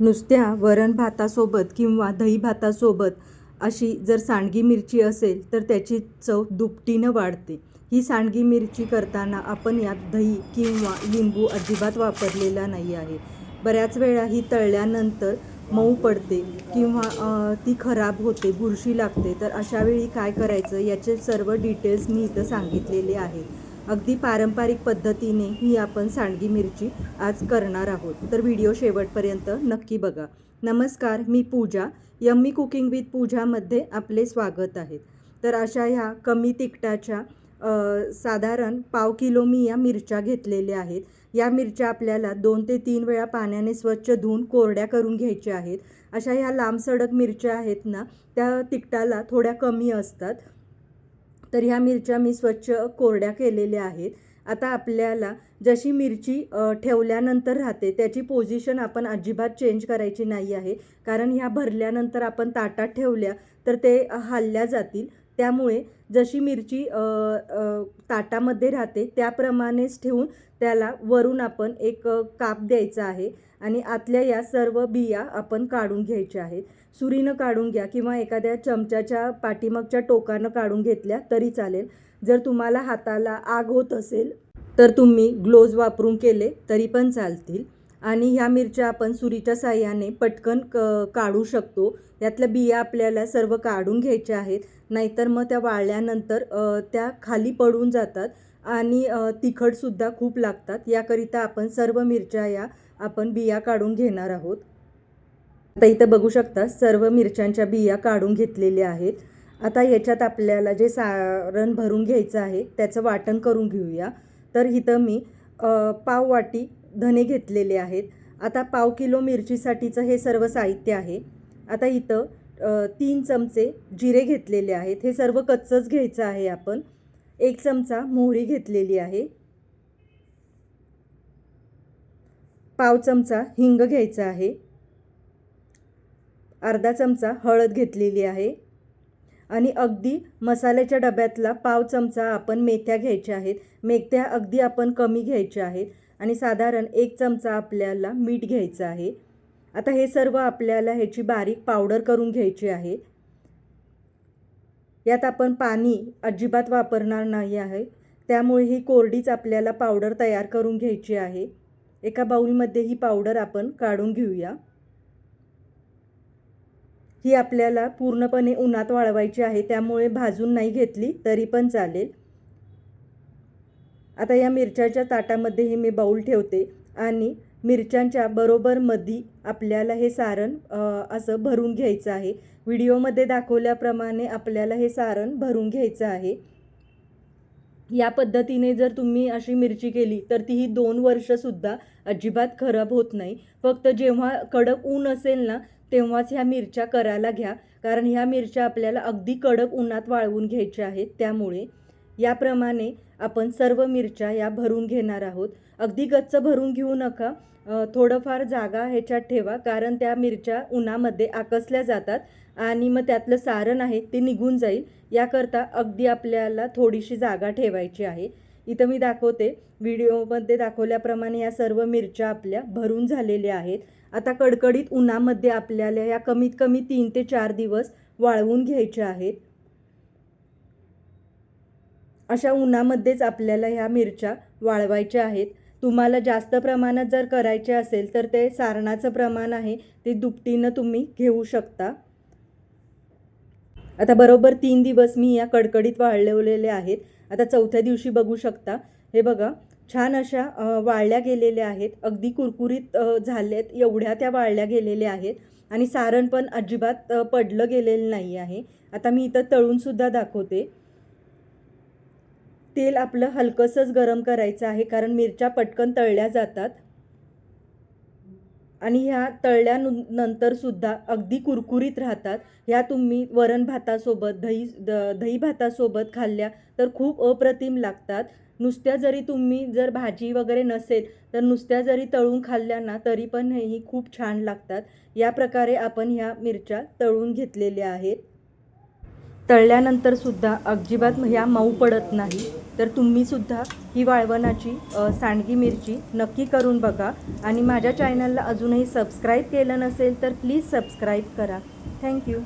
नुसत्या वरण भातासोबत किंवा दही भातासोबत अशी जर सांडगी मिरची असेल तर त्याची चव दुपटीनं वाढते. ही सांडगी मिरची करताना आपण यात दही किंवा लिंबू अजिबात वापरलेला नाही आहे. बऱ्याच वेळा ही तळल्यानंतर मऊ पडते किंवा ती खराब होते बुरशी लागते. तर अशावेळी काय करायचं याचे सर्व डिटेल्स मी इथं सांगितलेले आहेत. अगदी पारंपरिक पद्धतीने ही आपण सांडगी मिरची आज करणार आहोत. तर व्हिडिओ शेवटपर्यंत नक्की बघा. नमस्कार मी पूजा. यम्मी कुकिंग विथ पूजामध्ये आपले स्वागत आहे. तर अशा ह्या कमी तिखटाच्या साधारण पाव किलो मी या मिरच्या घेतलेल्या आहेत. या मिरच्या आपल्याला दोन ते तीन वेळा पाण्याने स्वच्छ धुवून कोरड्या करून घ्यायच्या आहेत. अशा ह्या लांब सडक मिरच्या आहेत ना त्या तिखटाला थोड्या कमी असतात. तर ह्या मिरच्या मी स्वच्छ कोरड्या केलेल्या आहेत. आता आपल्याला जशी मिरची ठेवल्यानंतर राहते त्याची पोझिशन आपण अजिबात चेंज करायची नाही आहे. कारण ह्या भरल्यानंतर आपण ताटात ठेवल्या तर ते हल्ल्या जातील. त्यामुळे जशी मिरची ताटामध्ये राहते त्याप्रमाणेच ठेवून त्याला वरून आपण एक काप द्यायचा आहे आणि आतल्या या सर्व बिया आपण काढून घ्यायच्या आहेत. सुरीनं काढून घ्या किंवा एखाद्या चमच्याच्या पाठीमागच्या टोकानं काढून घेतल्या तरी चालेल. जर तुम्हाला हाताला आग होत असेल तर तुम्ही ग्लोज वापरून केले तरी पण चालतील. आणि ह्या मिरच्या आपण सुरीच्या साह्याने पटकन क काढू शकतो. यातल्या बिया आपल्याला सर्व काढून घ्यायच्या आहेत. नाहीतर मग त्या वाळल्यानंतर त्या खाली पडून जातात आणि तिखटसुद्धा खूप लागतात. याकरिता आपण सर्व मिरच्या या आपण बिया काढून घेणार आहोत. आता इथं बघू शकता सर्व मिरच्यांच्या बिया काढून घेतलेल्या आहेत. आता याच्यात आपल्याला जे सारण भरून घ्यायचं आहे त्याचं वाटण करून घेऊया. तर इथं मी पाव वाटी धने घेतलेले आहेत. आता पाव किलो मिरचीसाठीचं हे सर्व साहित्य आहे. आता इथं तीन चमचे जिरे घेतलेले आहेत. हे सर्व कच्चंच घ्यायचं आहे आपण. एक चमचा मोहरी घेतलेली आहे. पाव चमचा हिंग घ्यायचा आहे. अर्धा चमचा हळद घेतलेली आहे. आणि अगदी मसाल्याच्या डब्यातला पाव चमचा आपण मेथ्या घ्यायच्या आहेत. मेथ्या अगदी आपण कमी घ्यायच्या आहेत. आणि साधारण एक चमचा आपल्याला मीठ घ्यायचं आहे. आता हे सर्व आपल्याला ह्याची बारीक पावडर करून घ्यायची आहे. यात आपण पाणी अजिबात वापरणार नाही आहे. त्यामुळे ही कोरडीच आपल्याला पावडर तयार करून घ्यायची आहे. एका बाउलमध्ये ही पावडर आपण काढून घेऊया. ही आपल्याला पूर्णपणे उन्हात वाळवायची आहे. त्यामुळे भाजून नाही घेतली तरी पण चालेल. आता या मिरच्याच्या ताटामध्ये हे मी बाऊल ठेवते आणि मिरच्यांच्या बरोबर मधी आपल्याला हे सारण असं भरून घ्यायचं आहे. व्हिडिओमध्ये दाखवल्याप्रमाणे आपल्याला हे सारण भरून घ्यायचं आहे. या पद्धतीने जर तुम्ही अशी मिरची केली तर ती ही दोन वर्षसुद्धा अजिबात खराब होत नाही. फक्त जेव्हा कडक ऊन असेल ना तेव्हाच ह्या मिरच्या करायला घ्या. कारण ह्या मिरच्या आपल्याला अगदी कडक उन्हात वाळवून घ्यायच्या आहेत त्यामुळे. याप्रमाणे आपण सर्व मिरच्या या भरून घेणार आहोत. अगदी गच्च भरून घेऊ नका. थोडंफार जागा ह्याच्यात ठेवा कारण त्या मिरच्या उन्हामध्ये आकसल्या जातात आणि मग त्यातलं सारण आहे ते निघून जाईल. याकरता अगदी आपल्याला थोडीशी जागा ठेवायची आहे. इथं मी दाखवते. व्हिडिओमध्ये दाखवल्याप्रमाणे या सर्व मिरच्या आपल्या भरून झालेल्या आहेत. आता कडकडीत उन्हामध्ये आपल्याला या कमीत कमी तीन ते चार दिवस वाळवून घ्यायच्या आहेत. अशा उन्हामध्येच आपल्याला ह्या मिरच्या वाळवायच्या आहेत. तुम्हाला जास्त प्रमाणात जर करायचे असेल तर ते सारणाचं प्रमाण आहे ते दुपटीनं तुम्ही घेऊ शकता. आता बरोबर तीन दिवस मी या कडकडीत वाळवलेले आहेत. आता चौथ्या दिवशी बघू शकता. हे बघा छान अशा वाळल्या गेलेल्या आहेत. अगदी कुरकुरीत झाल्यात एवढ्या त्या वाळल्या गेलेल्या आहेत. आणि सारण पण अजिबात पडलं गेलेलं नाही आहे. आता मी इथं तळूनसुद्धा दाखवते. तेल आपलं हलकंसंच गरम करायचं आहे कारण मिरच्या पटकन तळल्या जातात. आणि ह्या तळल्यानंतर सुद्धा अगदी कुरकुरीत राहतात. ह्या तुम्ही वरण भातासोबत दही द दही भातासोबत खाल्ल्या तर खूप अप्रतिम लागतात. नुसत्या जरी तुम्ही जर भाजी वगैरे नसेल तर नुसत्या जरी तळून खाल्ल्या ना तरी पण हेही खूप छान लागतात. या प्रकारे आपण ह्या मिरच्या तळून घेतलेल्या आहेत. तळल्यानंतरसुद्धा अजिबात ह्या मऊ पडत नाही. तर तुम्हीसुद्धा ही वाळवणाची सांडगी मिरची नक्की करून बघा. आणि माझ्या चॅनलला अजूनही सबस्क्राईब केलं नसेल तर प्लीज सबस्क्राईब करा. थँक्यू